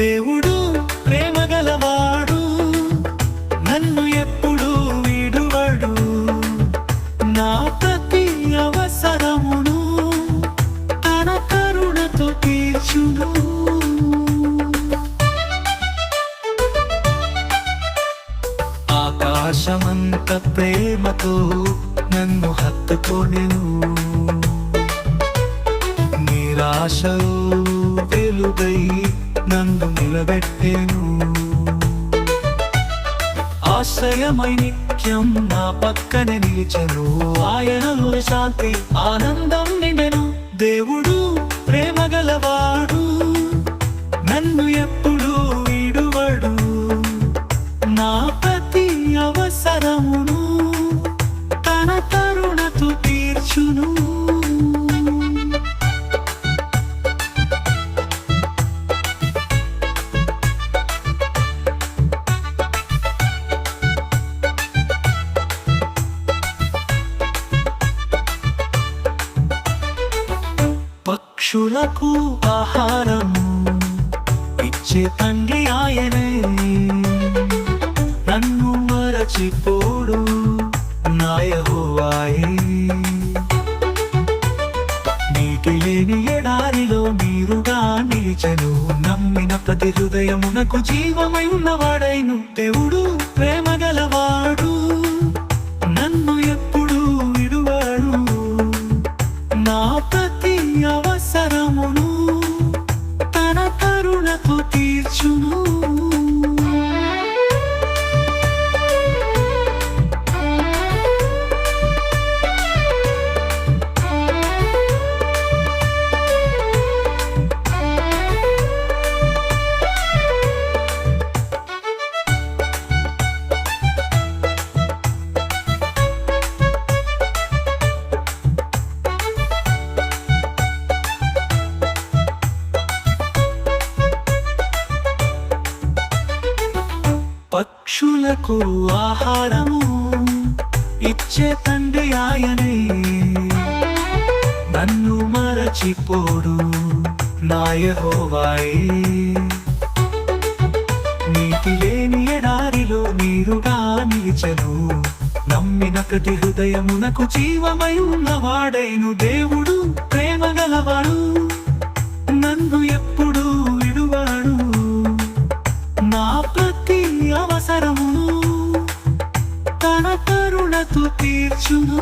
దేవుడు ప్రేమగలవాడు. నన్ను ఎప్పుడూ విడువడు. నా ప్రతి అవసరమును తన కరుణతో తీర్చును. ఆకాశమంత ప్రేమతో నన్ను హత్తుకోనెను. నిరాశ తెలుగై నన్ను నిలబెట్టేను. ఆశ్రయమై నిత్యం నా పక్కన నిలిచను. ఆయనలో శాంతి ఆనందం నిండెను. దేవుడు ప్రేమ గలవాడు నన్ను ఎప్పుడు విడువడు. నా ప్రతి అవసరమును తన తరుణతో తీర్చును. పక్షులకు ఆహారం ఇచ్చే తండ్రి ఆయనే. నన్ను మరచిపోడు నాయహోవాయే నీటి లేని ఎడారిలో నీరుగా నిలిచెను. నమ్మిన ప్రతి హృదయమునకు జీవమై ఉన్నవాడైను దేవుడు ప్రేమ గలవాడు. పక్షులకు ఆహారము ఇచ్చే తండ్రి ఆయనే. నన్ను మరచిపోడు నాయహోవాయే నీతి లేని ఎడారిలో నీరుగా నిలిచను. నమ్మినకటి హృదయమునకు జీవమై ఉన్నవాడైను దేవుడు. అవసరమును తన కరుణతో తీర్చును.